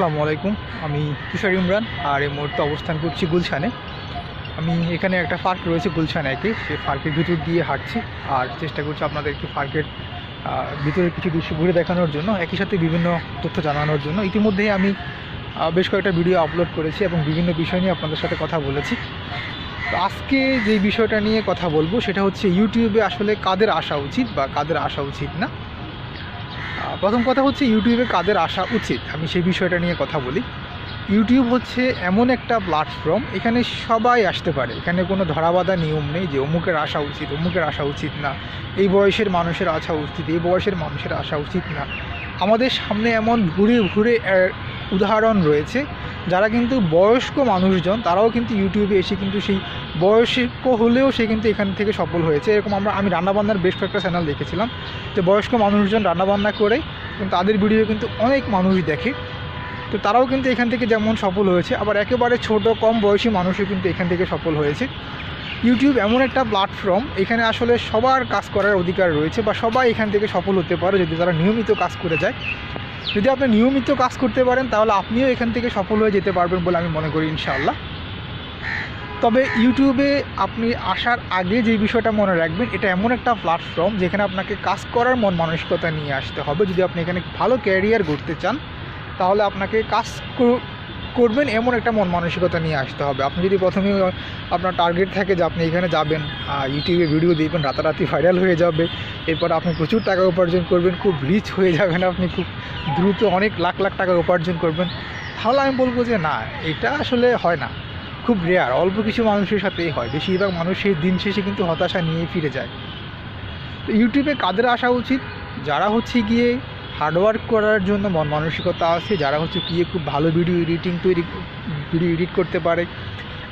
আসসালামু আলাইকুম। আমি তুষার ইমরান, আর এই মুহূর্তে অবস্থান করছি গুলশানে। আমি এখানে একটা পার্ক রয়েছে গুলশান একে সেই পার্কের ভিতর দিয়ে হাঁটছি, আর চেষ্টা করছি আপনাদেরকে পার্কের ভিতরে কিছু দৃশ্য ঘুরে দেখানোর জন্য, একই সাথে বিভিন্ন তথ্য জানানোর জন্য। ইতিমধ্যেই আমি বেশ কয়েকটা ভিডিও আপলোড করেছি এবং বিভিন্ন বিষয় নিয়ে আপনাদের সাথে কথা বলেছি। আজকে যে বিষয়টা নিয়ে কথা বলব, সেটা হচ্ছে ইউটিউবে আসলে কাদের আসা উচিত বা কাদের আসা উচিত না। প্রথম কথা হচ্ছে ইউটিউবে কাদের আসা উচিত? আমি সেই বিষয়টা নিয়ে কথা বলি। ইউটিউব হচ্ছে এমন একটা প্ল্যাটফর্ম এখানে সবাই আসতে পারে। এখানে কোনো ধরাবাধা নিয়ম নেই যে অমুকের আসা উচিত, অমুকের আসা উচিত না। এই বয়সের মানুষের আসা উচিত, এই বয়সের মানুষের আসা উচিত না। আমাদের সামনে এমন ঘুরে ঘুরে উদাহরণ রয়েছে। যারা কিন্তু বয়স্ক মানুষজন, তারাও কিন্তু ইউটিউবে এসে কিন্তু সেই বয়স্ক হলেও সে কিন্তু এখান থেকে সফল হয়েছে। এরকম আমরা, আমি রান্নাবান্নার বেশ কয়েকটা চ্যানেল দেখেছিলাম। যে বয়স্ক মানুষজন রান্নাবান্না করে তাদের ভিডিও কিন্তু অনেক মানুষ দেখে। তো তারাও কিন্তু এখান থেকে যেমন সফল হয়েছে, আবার একেবারে ছোট, কম বয়সী মানুষও কিন্তু এখান থেকে সফল হয়েছে। ইউটিউব এমন একটা প্ল্যাটফর্ম এখানে আসলে সবার কাজ করার অধিকার রয়েছে বা সবাই এখান থেকে সফল হতে পারে যদি তারা নিয়মিত কাজ করে যায়। যদি আপনি নিয়মিত কাজ করতে পারেন, তাহলে আপনিও এখান থেকে সফল হয়ে যেতে পারবেন বলে আমি মনে করি ইনশাআল্লাহ। তবে ইউটিউবে আপনি আসার আগে যে বিষয়টা মনে রাখবেন, এটা এমন একটা প্ল্যাটফর্ম যেখানে আপনাকে কাজ করার মন মানসিকতা নিয়ে আসতে হবে। যদি আপনি এখানে ভালো ক্যারিয়ার গড়তে চান, তাহলে আপনাকে কাজ করবেন, এমন একটা মন মানসিকতা নিয়ে আসতে হবে। আপনি যদি প্রথমে আপনার টার্গেট থাকে যে আপনি এখানে যাবেন ইউটিউবে ভিডিও দিবেন রাতারাতি ভাইরাল হয়ে যাবে, এরপর আপনি প্রচুর টাকা উপার্জন করবেন, খুব রিচ হয়ে যাবেন আপনি, খুব দ্রুত অনেক লাখ লাখ টাকা উপার্জন করবেন। তাহলে আমি বলব যে না, এটা আসলে হয় না। খুব রেয়ার অল্প কিছু মানুষের সাথেই হয়। বেশিরভাগ মানুষ সেই দিন শেষে কিন্তু হতাশা নিয়ে ফিরে যায়। তো ইউটিউবে কাদের আসা উচিত? যারা হচ্ছে গিয়ে হার্ডওয়ার্ক করার জন্য মন মানসিকতা আছে। যারা হচ্ছে গিয়ে খুব ভালো ভিডিও এডিটিং তৈরি ভিডিও এডিট করতে পারে।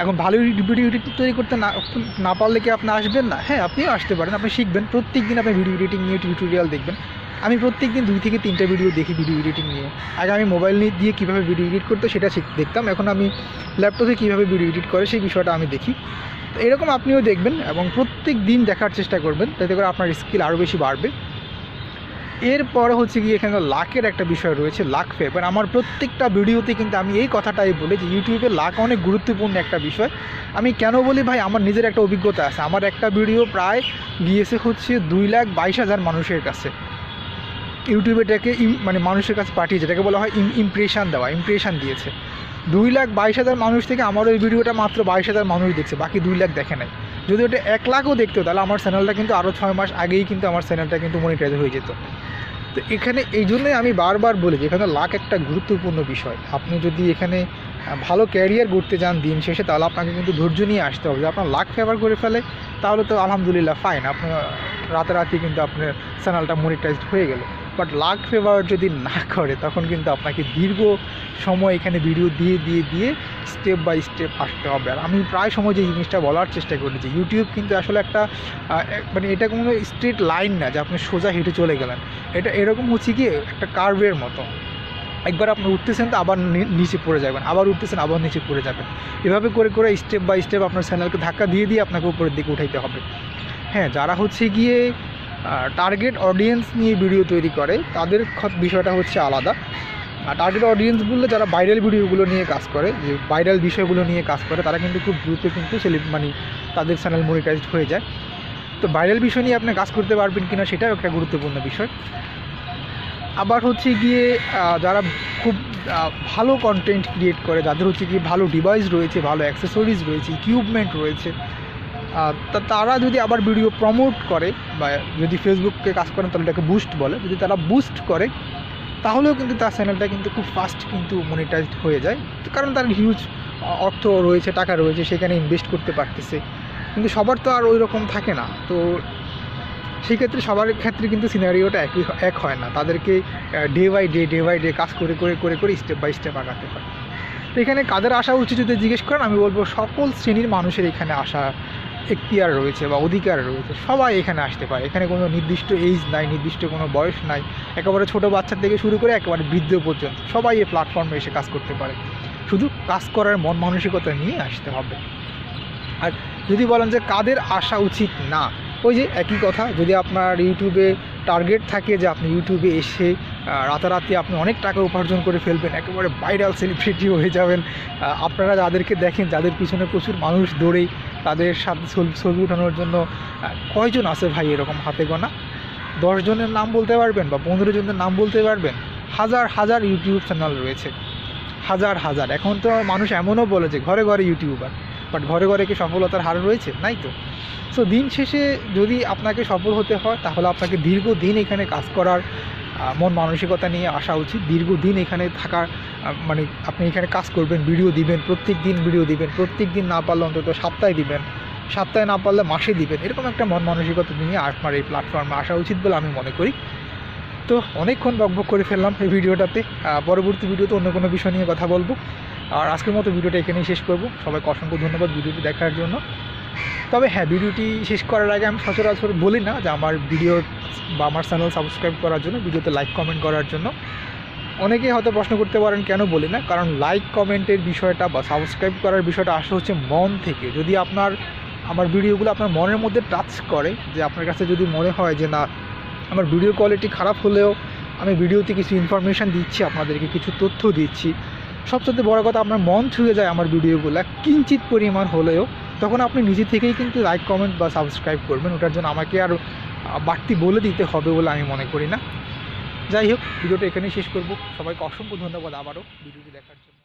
এখন ভালো ভিডিও এডিটিং তৈরি করতে না না পারলে কি আপনি আসবেন না? হ্যাঁ আপনিও আসতে পারেন। আপনি শিখবেন। প্রত্যেক দিন আপনি ভিডিও এডিটিং নিয়ে টিউটোরিয়াল দেখবেন। আমি প্রত্যেক দিন দুই থেকে তিনটা ভিডিও দেখি ভিডিও এডিটিং নিয়ে। আগে আমি মোবাইল নিয়ে দিয়ে কীভাবে ভিডিও এডিট করতে সেটা দেখতাম। এখন আমি ল্যাপটপে কীভাবে ভিডিও এডিট করে সেই বিষয়টা আমি দেখি। তো এরকম আপনিও দেখবেন এবং প্রত্যেক দিন দেখার চেষ্টা করবেন। তাতে করে আপনার স্কিল আরও বেশি বাড়বে। এরপর হচ্ছে গিয়ে এখানে লাকের একটা বিষয় রয়েছে লাক ফেভার আমার প্রত্যেকটা ভিডিওতে কিন্তু আমি এই কথাটাই বলি যে ইউটিউবে লাক অনেক গুরুত্বপূর্ণ একটা বিষয়। আমি কেন বলি ভাই, আমার নিজের একটা অভিজ্ঞতা আছে। আমার একটা ভিডিও প্রায় গিয়েছে হচ্ছে দুই লাখ বাইশ হাজার মানুষের কাছে। ইউটিউবে এটাকে মানে মানুষের কাছে পাঠিয়েছে। এটাকে বলা হয় ইমপ্রেশান দেওয়া ইমপ্রেশান দিয়েছে। দুই লাখ বাইশ হাজার মানুষ থেকে আমার ওই ভিডিওটা মাত্র বাইশ হাজার মানুষ দেখছে, বাকি দুই লাখ দেখে নাই। যদি ওটা এক লাখও দেখতো, তাহলে আমার চ্যানেলটা কিন্তু আরও ছয় মাস আগেই কিন্তু আমার চ্যানেলটা কিন্তু মনিটাইজ হয়ে যেত। তো এখানে এই জন্যই আমি বারবার বলেছি, এখানে লাখ একটা গুরুত্বপূর্ণ বিষয়। আপনি যদি এখানে ভালো ক্যারিয়ার গড়তে যান দিন শেষে, তাহলে আপনাকে কিন্তু ধৈর্য নিয়ে আসতে হবে। আপনার লাখ ফেভার করে ফেলে, তাহলে তো আলহামদুলিল্লাহ ফাইন আপনার রাতারাতি কিন্তু আপনার চ্যানেলটা মনিটাইজড হয়ে গেল। বাট লাক ফেভার যদি না করে, তখন কিন্তু আপনাকে দীর্ঘ সময় এখানে ভিডিও দিয়ে দিয়ে দিয়ে স্টেপ বাই স্টেপ আসতে হবে। আর আমি প্রায় সময় যে জিনিসটা বলার চেষ্টা করি যে ইউটিউব কিন্তু আসলে একটা মানে এটা কোনো স্ট্রেট লাইন না যে আপনি সোজা হেঁটে চলে গেলেন। এটা এরকম হচ্ছে কি একটা কার্ভের মতো। একবার আপনি উঠতেছেন তো আবার নিচে পড়ে যাবেন, আবার উঠতেছেন, আবার নিচে পড়ে যাবেন। এভাবে করে করে স্টেপ বাই স্টেপ আপনার চ্যানেলকে ধাক্কা দিয়ে দিয়ে আপনাকে উপরের দিকে উঠাইতে হবে। হ্যাঁ যারা হচ্ছে গিয়ে টার্গেট অডিয়েন্স নিয়ে ভিডিও তৈরি করে, তাদের বিষয়টা হচ্ছে আলাদা। আর টার্গেট অডিয়েন্স বললে যারা ভাইরাল ভিডিওগুলো নিয়ে কাজ করে, যে ভাইরাল বিষয়গুলো নিয়ে কাজ করে, তারা কিন্তু খুব দ্রুত কিন্তু সেলিব মানে তাদের চ্যানেল মনিটাইজড হয়ে যায়। তো ভাইরাল বিষয় নিয়ে আপনি কাজ করতে পারবেন কিনা সেটাও একটা গুরুত্বপূর্ণ বিষয়। আবার হচ্ছে গিয়ে যারা খুব ভালো কন্টেন্ট ক্রিয়েট করে, যাদের হচ্ছে গিয়ে ভালো ডিভাইস রয়েছে, ভালো অ্যাক্সেসরিজ রয়েছে ইকুইপমেন্ট রয়েছে তারা যদি আবার ভিডিও প্রমোট করে বা যদি ফেসবুককে কাজ করেন, তাহলে এটাকে বুস্ট বলে। যদি তারা বুস্ট করে, তাহলেও কিন্তু তার চ্যানেলটা কিন্তু খুব ফাস্ট কিন্তু মনিটাইজড হয়ে যায়। তো কারণ তার হিউজ অর্থ রয়েছে, টাকা রয়েছে, সেখানে ইনভেস্ট করতে পারতেছে। কিন্তু সবার তো আর ওই রকম থাকে না। তো সেই ক্ষেত্রে সবার ক্ষেত্রে কিন্তু সিনারিওটা একই এক হয় না। তাদেরকে day by day day by day কাজ করে করে করে করে স্টেপ বাই স্টেপ আগাতে হয়। তো এখানে কাদের আসা উচিত যদি জিজ্ঞেস করেন, আমি বলব সকল শ্রেণির মানুষের এখানে আসা এখতিয়ার রয়েছে বা অধিকার রয়েছে, সবাই এখানে আসতে পারে। এখানে কোনো নির্দিষ্ট এজ নাই, নির্দিষ্ট কোনো বয়স নাই। একেবারে ছোট বাচ্চা থেকে শুরু করে একেবারে বৃদ্ধ পর্যন্ত সবাই এই প্ল্যাটফর্মে এসে কাজ করতে পারে। শুধু কাজ করার মন মানসিকতা নিয়ে আসতে হবে। আর যদি বলেন যে কাদের আসা উচিত? না। ওই যে একই কথা, যদি আপনার ইউটিউবে টার্গেট থাকে যে আপনি ইউটিউবে এসে রাতারাতি আপনি অনেক টাকা উপার্জন করে ফেলবেন, একেবারে ভাইরাল সেলিব্রিটি হয়ে যাবেন। আপনারা যাদেরকে দেখেন, যাদের পিছনে প্রচুর মানুষ দৌড়েই তাদের সাথে ছবি- ওঠানোর জন্য কয়জন আছে ভাই এরকম হাতে গোনা? দশ জনের নাম বলতে পারবেন বা পনেরো জনের নাম বলতে পারবেন? হাজার হাজার ইউটিউব চ্যানেল রয়েছে। হাজার হাজার। এখন তো মানুষ এমনও বলে যে ঘরে ঘরে ইউটিউবার, বাট ঘরে ঘরে কি সফলতার হার রয়েছে? নাই তো। সো দিন শেষে যদি আপনাকে সফল হতে হয়, তাহলে আপনাকে দীর্ঘদিন এখানে কাজ করার মন মানসিকতা নিয়ে আসা উচিত। দীর্ঘদিন এখানে থাকার মানে আপনি এখানে কাজ করবেন ভিডিও দিবেন, প্রত্যেক দিন ভিডিও দিবেন, প্রত্যেক দিন না পারলে অন্তত সপ্তাহে দিবেন, সপ্তাহে না পারলে মাসে দিবেন, এরকম একটা মন মানসিকতা নিয়ে আপনার এই প্ল্যাটফর্মে আসা উচিত বলে আমি মনে করি। তো অনেকক্ষণ বকবক করে ফেললাম এই ভিডিওটাতে। পরবর্তী ভিডিওতে অন্য কোনো বিষয় নিয়ে কথা বলব। আর আজকের মতো ভিডিওটা এখানেই শেষ করব। সবাইকে অসংখ্য ধন্যবাদ ভিডিওটি দেখার জন্য। তবে হ্যাঁ ভিডিওটি শেষ করার আগে আমি সচরাচর বলি না যে আমার ভিডিও বা আমার চ্যানেল সাবস্ক্রাইব করার জন্য, ভিডিওতে লাইক কমেন্ট করার জন্য। অনেকেই হয়তো প্রশ্ন করতে পারেন, কেন বলি না? কারণ লাইক কমেন্টের বিষয়টা বা সাবস্ক্রাইব করার বিষয়টা আসলে হচ্ছে মন থেকে। যদি আপনার, আমার ভিডিওগুলো আপনার মনের মধ্যে টাচ করে, যে আপনার কাছে যদি মনে হয় যে না, আমার ভিডিও কোয়ালিটি খারাপ হলেও আমি ভিডিওতে কিছু ইনফরমেশান দিচ্ছি, আপনাদেরকে কিছু তথ্য দিচ্ছি, সবচেয়ে বড় কথা আপনার মন ছুঁয়ে যায় আমার ভিডিওগুলো। কিঞ্চিত পরিমাণ হলেও তখন আপনি নিজে থেকেই কিন্তু লাইক কমেন্ট বা সাবস্ক্রাইব করবেন। ওটার জন্য আমাকে আর বাড়তি বলে দিতে হবে বলে আমি মনে করি না। যাই হোক, ভিডিওটা এখানেই শেষ করব। সবাইকে অসংখ্য ধন্যবাদ আবারও। ভিডিওটি দেখার জন্য।